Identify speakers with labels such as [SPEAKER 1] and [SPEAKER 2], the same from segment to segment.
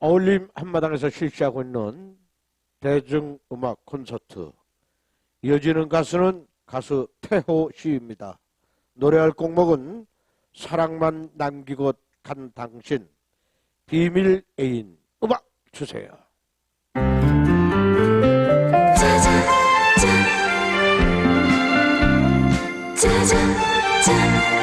[SPEAKER 1] 어울림 한마당에서 실시하고 있는 대중음악 콘서트 이어지는 가수는 가수 태호 씨입니다. 노래할 곡목은 사랑만 남기고 간 당신 비밀 애인 음악 주세요.
[SPEAKER 2] 짜잔 짠 짜잔 짠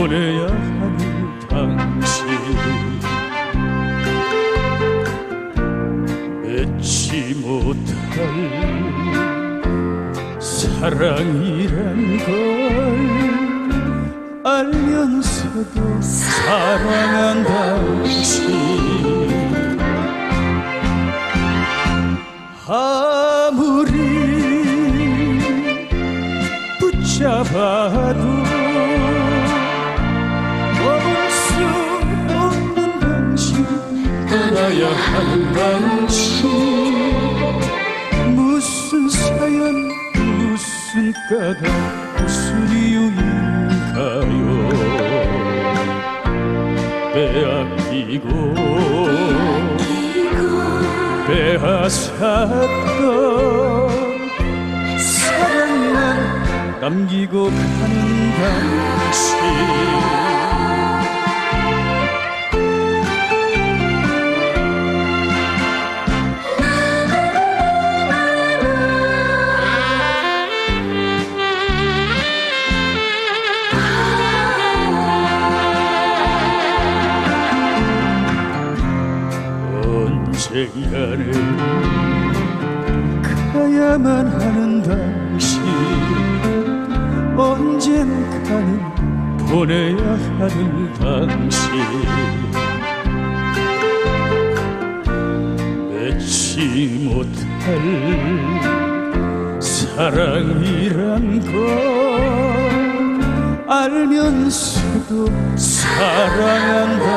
[SPEAKER 3] 보내야 하는 당신. 잊지 못할 사랑이란 걸 알면서도 사랑한 당신. 아무리 붙잡아도 하는 당신 무슨 사연 무슨 까닭 무슨 이유인가요? 빼앗기고 빼앗았던 사랑만 남기고 가는 당신 언젠가는 가야만 하는 당신. 언젠가는 보내야 하는 당신. 맺지 못할 사랑이란 걸 알면서도 사랑한 당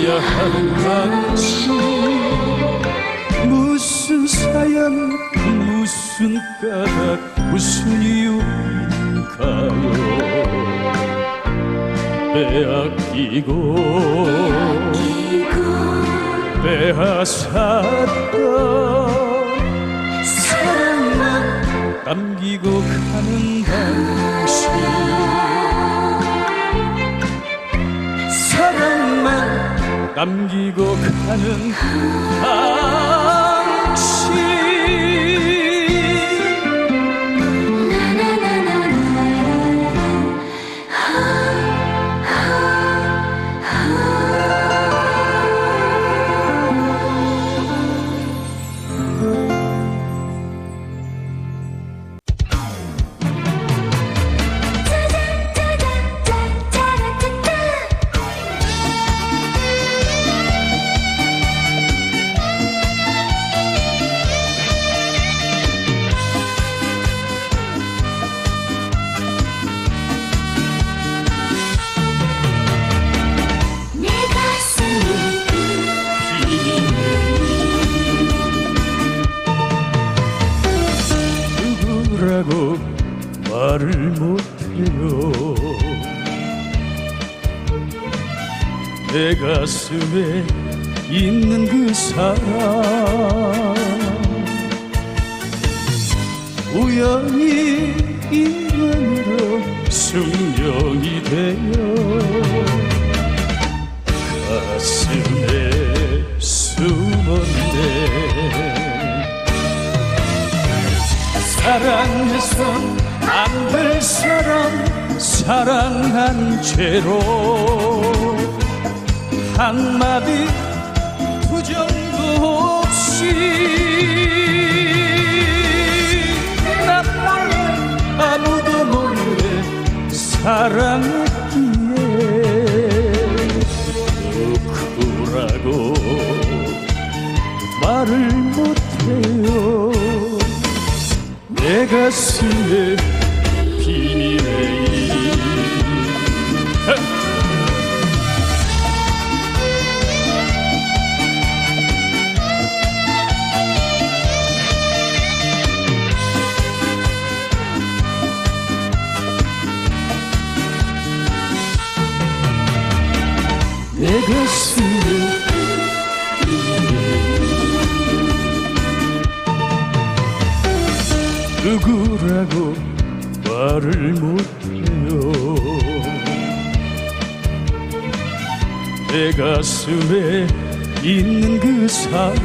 [SPEAKER 3] 떠나야 하는 당신 무슨 사연 무슨 까닭 무슨 이유인가요? 빼앗기고 빼앗았던 사랑만 남기고 가는 당신 남기고 가는 당 말을 못해요. 내 가슴에 있는 그 사랑 우연히 인연으로 숙명이 되어 가슴에 숨었네. 사랑해선 안될 사람 사랑한 채로 한마디 부정도 없이 나 몰래 아무도 몰래 사랑했기에 누구라고 말을 못해요. 내 가슴에 내 가슴에 누구라고 말을 못해요. 내 가슴에 있는 그 사람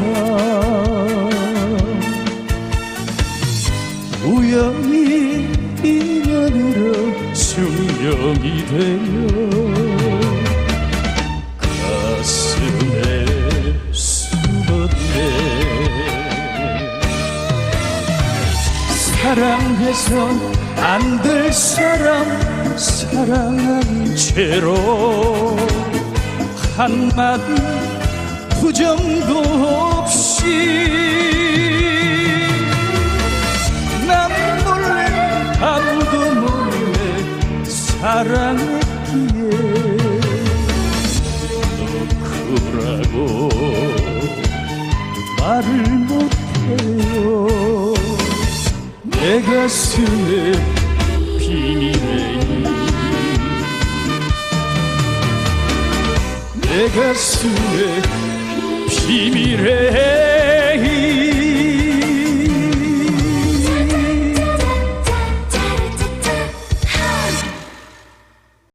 [SPEAKER 3] 우연히 인연으로 숙명이 되어 가슴에 숨었네. 사랑해선 안 될 사람 사랑한 채로 한마디 부정도 없이 난 몰래 아무도 몰래 사랑했기에 누구라고 말을 못해요 내 가슴에 비밀의 내 가슴에 비밀의